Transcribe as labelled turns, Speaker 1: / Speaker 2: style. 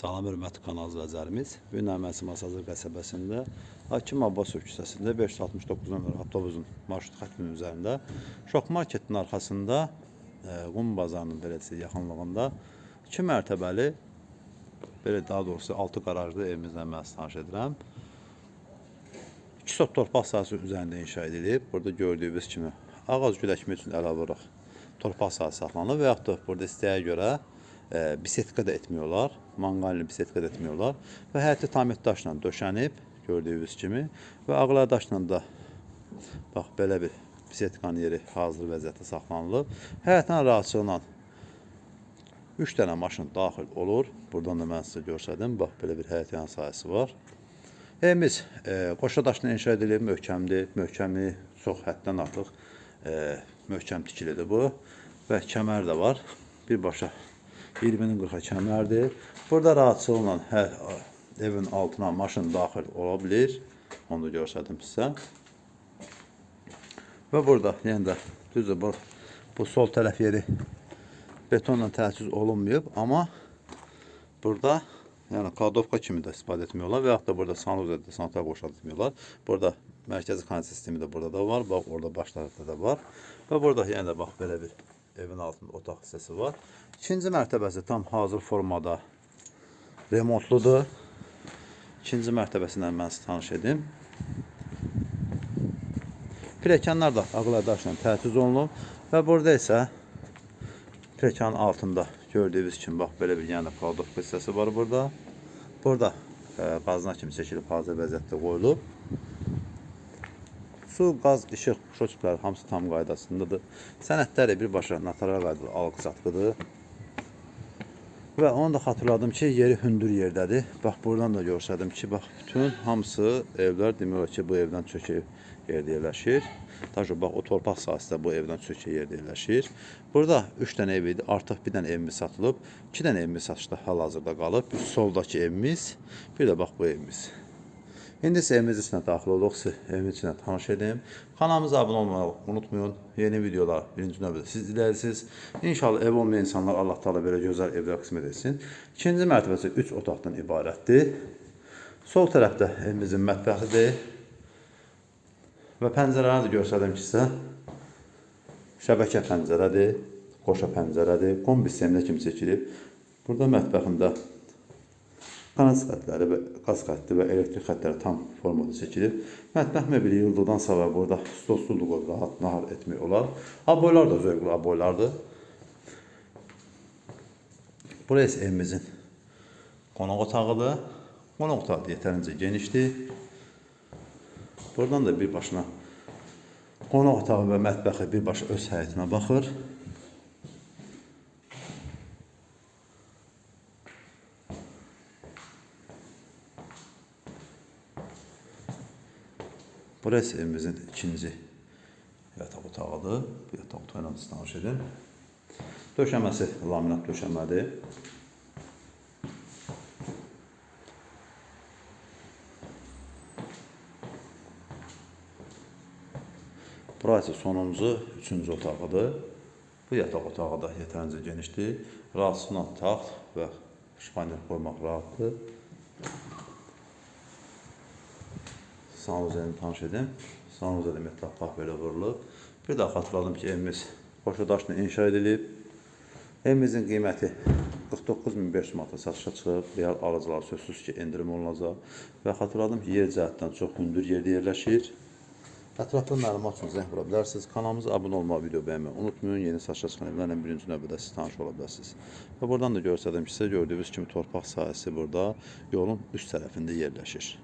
Speaker 1: Salam hörmətli kanal izləyicilərimiz. Bu gün Əməsi Masazır qəsəbəsində Hakim Abbasov küçəsində 569 nömrə avtobusun marşrut xəttinin üzərində Şok Marketin arxasında e, Qum bazarının beləcə yaxınlığında 2 mərtəbəli belə daha doğrusu 6 qarajlı evimizlə mən tanış edirəm. 2 sot torpaq sahəsi üzərində inşa edilib. Burada gördüyünüz kimi ağac güləkmə üçün əlavə olaraq torpaq sahəsi saxlanılır və yaxud da burada istəyə görə bisetka da etmiyorlar. Manqalini bisetka da etmiyorlar. Və həyəti tamir daşla döşənib gördüyünüz kimi və ağlar daşla da bax belə bir bisetkanın yeri hazır vəziyyətdə saxlanılıb. Həyətin rahatçılığıyla 3 dənə maşın daxil olur. Buradan da mən sizə göstərdim. Bax belə bir həyət yan sahəsi var. Evimiz e, qoşa daşla inşa edilib, möhkəmdir. Möhkəmi çox həddən artıq e, möhkəm tikilidir bu. Və kəmər də var. Birbaşa 20-nin 40-a kəmərdir. Burada rahatçılıqla hər evin altına maşın daxil ola bilər. Onu da göstərdim sizə. Və burada yenə də düzdür bu, bu sol tərəf yeri betonla təchiz olunmayıb, amma burada yəni kladovka kimi də istifadə etmiyorlar və yaxud da burada sanuzədə sanitar qoşad etmiyorlar. Burada mərkəzi kanalizasiya sistemi də burada da var. Bax orada baş tərəfdə də var. Və burada yenə də bax belə bir evin altında otaq hissəsi var. İkinci mərtəbəsi tam hazır formada remontludur. İkinci mərtəbəsindən mən sizə tanış edim. Pilləkənlər də ağlar daşla təchiz olunub və burada isə pilləkənin altında gördüyünüz kimi bax belə bir yəni kaldıq hissəsi var burada. Burada e, qazına kimi çəkilib hazır vəziyyətdə qoyulub. Su, qaz, işıq, şoçiklər hamısı tam qaydasındadır. Sənədləri birbaşa notarial qaydada alqı-satqıdır. Və onu da xatırladım ki, yeri hündür yerdədir. Bax, buradan da görsədim ki, bax, bütün hamısı evlər demək olar ki, bu evdən çökək yerdə yerləşir. Taşı bax, o torpaq sahəsi bu evdən çökək yerdə yerləşir. Burada 3 dənə ev idi, artıq bir dənə evimiz satılıb. 2 dənə evimiz satışda hal-hazırda qalıb. Bir soldakı evimiz, bir də bax bu evimiz. İndi isə evimiz içinə daxil olduq, evimiz içinə tanış edim. Kanalımıza abunə olmayı unutmayın. Yeni videolar birinci növbədə siz izləyirsiniz. İnşallah ev olmayan insanlar Allah Taala belə gözəl evlər qismət etsin. İkinci mərtəbəsi 3 otaqdan ibarətdir. Sol tərəfdə evimizin mətbəxidir. Və pəncərəni də göstərdim ki sizə. Şəbəkə pəncərədir, qoşa pəncərədir, kombi sistemində kimi çəkilib. Burada mətbəxində Kanal xətləri və qaz xətti və elektrik xətləri tam formada çəkilir. Mətbəx mebeli yıldıqdan sonra burada stol stuldu qoyub rahat nahar etmək olar. Aboylar da zövqlü aboylardır. Burası evimizin qonaq otağıdır. Qonaq otağı yetərincə genişdir. Buradan da bir başına qonaq otağı və mətbəxi birbaşa öz həyətinə baxır. Burası evimizin ikinci yataq otağıdır. Bu yataq otağı ilə tanış edin. Döşəməsi laminat döşəmədir. Burası sonuncu, üçüncü otağıdır. Bu yataq otağı da yetərincə genişdir. Rahatsızla taxt və şifanyer qoymaq rahatdır. Sanuzəni tanış edin. Sanuzədə metal pah belə vurulub. Bir daha xatırladım ki, evimiz qoşu daşla inşa edilib. Evimizin qiyməti 49500 manata satışa çıxıb. Real alıcılar sözsüz ki, endirim olunacaq. Və xatırladım ki, yer cəhətdən çox hündür yerdə yerləşir. Ətraflı məlumat üçün zəng vura bilərsiniz. Kanalımıza abunə olmağı, video bəyənməyi unutmayın. Yeni satışa çıxan evlərlə birinci növbədə siz tanış ola bilərsiniz. Buradan da göstərdim ki, sizə gördüyünüz kimi torpaq sahəsi burada yolun üst tərəfində yerləşir.